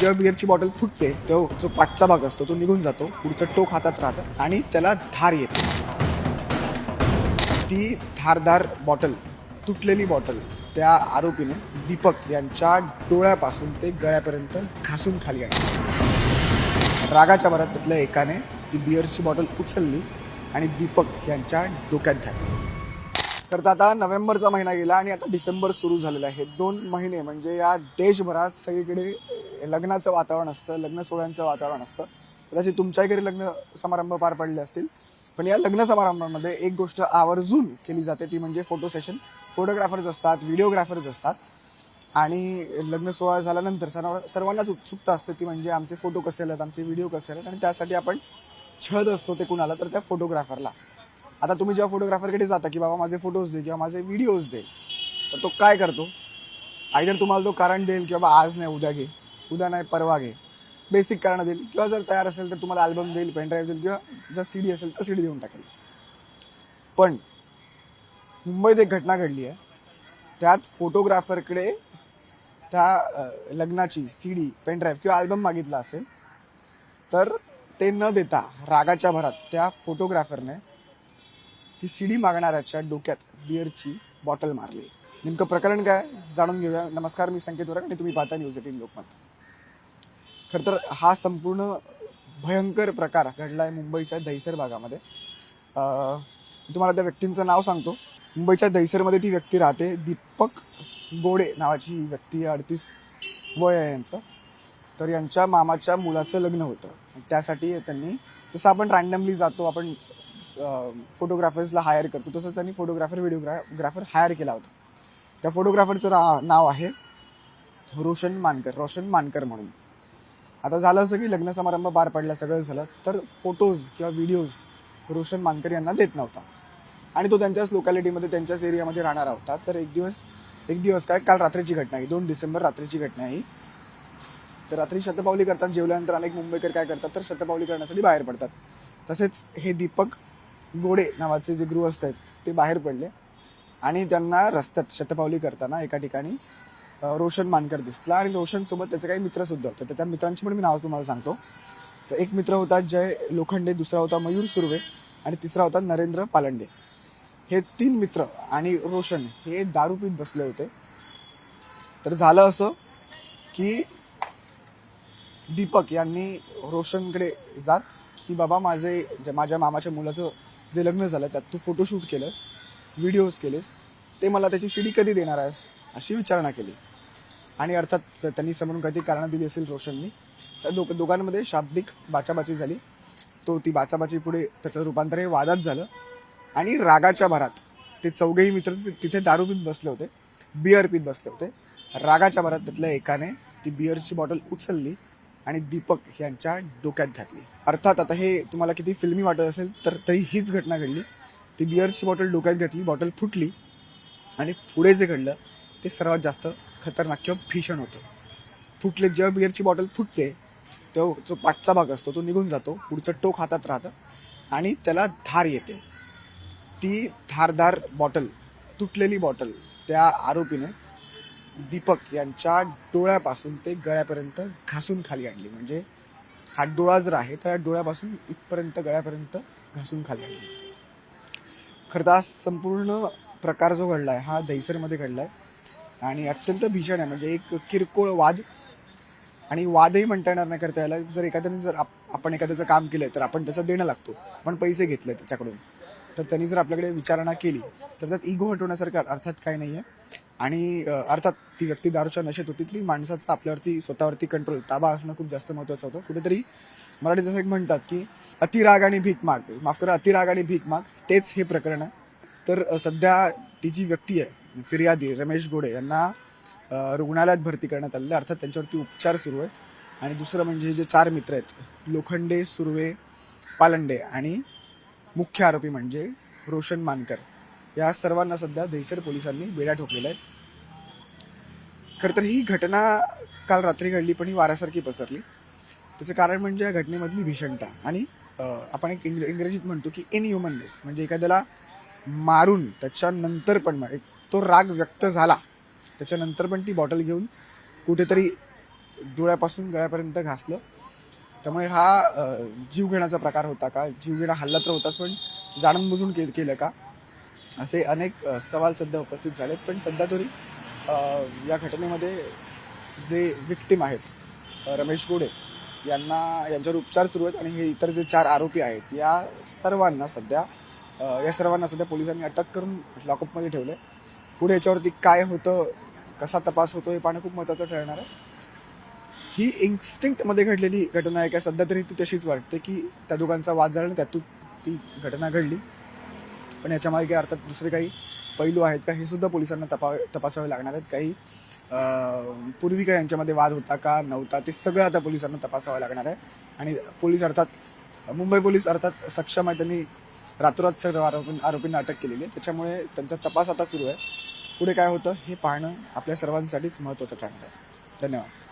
जेव्हा बिअरची बॉटल फुटते तेव्हा जो पाठचा भाग असतो तो निघून जातो पुढचं टोक हातात राहतं आणि त्याला धार येते. ती धारधार बॉटल तुटलेली बॉटल त्या आरोपीने दीपक यांच्या डोळ्यापासून ते गळ्यापर्यंत घासून खाली आणली. रागाच्या भरात त्यातल्या एकाने ती बिअरची बॉटल उचलली आणि दीपक यांच्या डोक्यात घातली. तर आता नोव्हेंबरचा महिना गेला आणि आता डिसेंबर सुरू झालेला आहे. हे दोन महिने म्हणजे या देशभरात सगळीकडे लग्नाचं वातावरण असतं लग्न सोहळ्यांचं वातावरण असतं. कदाचित तुमच्या घरी लग्न समारंभ पार पडले असतील. पण या लग्न समारंभामध्ये एक गोष्ट आवर्जून केली जाते ती म्हणजे फोटो सेशन. फोटोग्राफर्स असतात व्हिडिओग्राफर्स असतात. आणि लग्न सोहळा झाल्यानंतर सर्व सर्वांनाच उत्सुकता असते ती म्हणजे आमचे फोटो कसे आलेत आमचे व्हिडिओ कसे आलेत. आणि त्यासाठी आपण छळत असतो ते कुणाला तर त्या फोटोग्राफरला. आता तुम्ही जेव्हा फोटोग्राफरकडे जाता की बाबा माझे फोटोज दे किंवा माझे व्हिडिओज दे तर तो काय करतो? आयदर तुम्हाला तो कारण देईल की बाबा आज नाही उद्या घे. उद्या नाही परवा घे. बेसिक कारण देईल किंवा जर तयार असेल तर तुम्हाला अल्बम देईल पेनड्राईव्ह देईल किंवा जर सी डी असेल तर सी डी देऊन टाकेल. पण मुंबईत एक घटना घडली आहे. त्यात फोटोग्राफरकडे त्या लग्नाची सी डी पेनड्राईव्ह किंवा अल्बम मागितला असेल तर ते न देता रागाच्या भरात त्या फोटोग्राफरने ती सी डी मागणाऱ्याच्या डोक्यात बिअरची बॉटल मारली. नेमकं प्रकरण काय जाणून घेऊया. नमस्कार मी संकेत वरक आणि तुम्ही पाहता न्यूज एटीन लोकमत. खरं तर हा संपूर्ण भयंकर प्रकार घडला आहे मुंबईच्या दहिसर भागामध्ये. मी तुम्हाला त्या व्यक्तींचं नाव सांगतो. मुंबईच्या दहिसरमध्ये ती व्यक्ती राहते दीपक गोडे नावाची ही व्यक्ती अडतीस वय आहे यांचं. तर यांच्या मामाच्या मुलाचं लग्न होतं. त्यासाठी त्यांनी जसं आपण रँडमली जातो आपण फोटोग्राफर्सला हायर करतो तसंच त्यांनी फोटोग्राफर व्हिडिओग्राफर हायर केला होता. त्या फोटोग्राफरचं नाव आहे रोशन मानकर रोशन मानकर म्हणून. आता झालं असं की लग्न समारंभ पार पडला सगळं झालं तर फोटोज किंवा व्हिडिओज रोशन मानकर यांना देत नव्हता. आणि तो त्यांच्याच लोकॅलिटीमध्ये त्यांच्याच एरियामध्ये राहणारा होता. तर एक दिवस एक दिवस काय काल रात्रीची घटना ही दोन डिसेंबर रात्रीची घटना ही. तर रात्री शतपावली करतात जेवल्यानंतर अनेक मुंबईकर काय करतात तर शतपावली करण्यासाठी बाहेर पडतात. तसेच हे दीपक गोडे नावाचे जे गृहस्थ आहेत ते बाहेर पडले. आणि त्यांना रस्त्यात शतपावली करताना एका ठिकाणी रोशन मानकर दिसला आणि रोशन सोबत त्याचे काही मित्र सुद्धा होते. तर त्या मित्रांची पण मी नाव तुम्हाला सांगतो. तर एक मित्र होता जय लोखंडे दुसरा होता मयूर सुर्वे आणि तिसरा होता नरेंद्र पालंडे. हे तीन मित्र आणि रोशन हे दारू पीत बसले होते. तर झालं असं की दीपक यांनी रोशनकडे जात की बाबा माझे माझ्या मामाच्या मुलाचं जे लग्न झालं त्यात तू फोटोशूट केलंस व्हिडिओज केलेस ते मला त्याची शिडी कधी देणार आहेस अशी विचारणा केली. आणि अर्थात त्यांनी समोरून काही कारणं दिली असेल रोशननी तर दो दोघांमध्ये शाब्दिक बाचाबाची झाली. तो ती बाचाबाची पुढे त्याचं रूपांतर हे वादात झालं. आणि रागाच्या भरात ते चौघेही मित्र तिथे दारू पीत बसले होते बिअर पीत बसले होते. रागाच्या भरात त्यातल्या एकाने ती बिअरची बॉटल उचलली आणि दीपक यांच्या डोक्यात घातली. अर्थात आता हे तुम्हाला किती फिल्मी वाटत असेल तर तरी हीच घटना घडली. ती बिअरची बॉटल डोक्यात घातली बॉटल फुटली आणि पुढे जे घडलं ते सर्वात जास्त खतरनाक किंवा भीषण होतं. फुटले जेव्हा बिअरची बॉटल फुटते तो जो पाठचा भाग असतो तो निघून जातो पुढचं टोक हातात राहतं आणि त्याला धार येते. ती धारदार बॉटल तुटलेली बॉटल त्या आरोपीने दीपक यांच्या डोळ्यापासून ते गळ्यापर्यंत घासून खाली आणली. म्हणजे हा डोळा जर आहे तर या डोळ्यापासून इथपर्यंत गळ्यापर्यंत घासून खाली आणली. खरं तर संपूर्ण प्रकार जो घडलाय हा दहिसरमध्ये घडलाय आणि अत्यंत भीषण आहे. म्हणजे एक किरकोळ वाद आणि वादही म्हणता येणार नाही करता यायला जर एखाद्याने जर आपण एखाद्याचं काम केलं तर आपण त्याचं देणं लागतो. आपण पैसे घेतले त्याच्याकडून. तर त्यांनी जर आपल्याकडे विचारणा केली तर त्यात इगो हटवण्यासारखं अर्थात काही आहे आणि अर्थात ती व्यक्ती दारूच्या नशेत होती तरी माणसाचा आपल्यावरती स्वतःवरती कंट्रोल ताबा असणं खूप जास्त महत्वाचं होतं. कुठेतरी मराठी जसं एक म्हणतात की अतिराग आणि भीक माग. माफ करा अतिराग आणि भीक माग तेच हे प्रकरण आहे. तर सध्या ती जी व्यक्ती आहे फिर्यादी रमेश गोडे यांना रुग्णालयात भरती करण्यात आलेले अर्थात त्यांच्यावरती उपचार सुरू आहेत. आणि दुसरं म्हणजे जे चार मित्र आहेत लोखंडे सुर्वे पालंडे आणि मुख्य आरोपी म्हणजे रोशन मानकर या सर्वांना सध्या दहिसर पोलिसांनी बेड्या ठोकलेल्या आहेत. खरं तर ही घटना काल रात्री घडली पण ही वाऱ्यासारखी पसरली. त्याचं कारण म्हणजे या घटनेमधली भीषणता. आणि आपण एक इंग्रजीत म्हणतो की इन ह्युमननेस म्हणजे एखाद्याला मारून त्याच्यानंतर पण एक तो राग व्यक्त झाला. त्याच्यानंतर पण ती बॉटल घेऊन कुठेतरी डोळ्यापासून गळ्यापर्यंत घासलं. त्यामुळे हा जीवघेण्याचा जीव घेण्याचा प्रकार होता का? जीवघेणा हल्ला तर होताच पण जाणून बुजून के केलं का? असे अनेक सवाल सध्या उपस्थित झालेत. पण सध्या तरी या घटनेमध्ये जे विक्टीम आहेत रमेश गोडे यांना यांच्यावर उपचार सुरू आहेत आणि हे इतर जे चार आरोपी आहेत या सर्वांना सध्या या सर्वांना सध्या पोलिसांनी अटक करून लॉकअपमध्ये ठेवले पुढे याच्यावरती काय होतं कसा तपास होतो हे पाहणं खूप महत्त्वाचं ठरणार आहे. ही इन्स्टिंक्टमध्ये घडलेली घटना आहे का सध्या तरी ती तशीच वाटते की त्या दोघांचा वाद झाला आणि त्यातून ती घटना घडली. पण याच्यामागे अर्थात दुसरे काही पैलू आहेत का हे सुद्धा पोलिसांना तपा तपासावे लागणार आहेत. काही पूर्वी काही यांच्यामध्ये वाद होता का नव्हता ते सगळं आता पोलिसांना तपासावं लागणार आहे. आणि पोलीस अर्थात मुंबई पोलीस अर्थात सक्षम आहे त्यांनी रातोरात सर्व आरोपी आरोपींना अटक केलेली आहे त्याच्यामुळे त्यांचा तपास आता सुरू आहे. पुढे काय होतं हे पाहणं आपल्या सर्वांसाठीच महत्त्वाचं ठरणार आहे. धन्यवाद.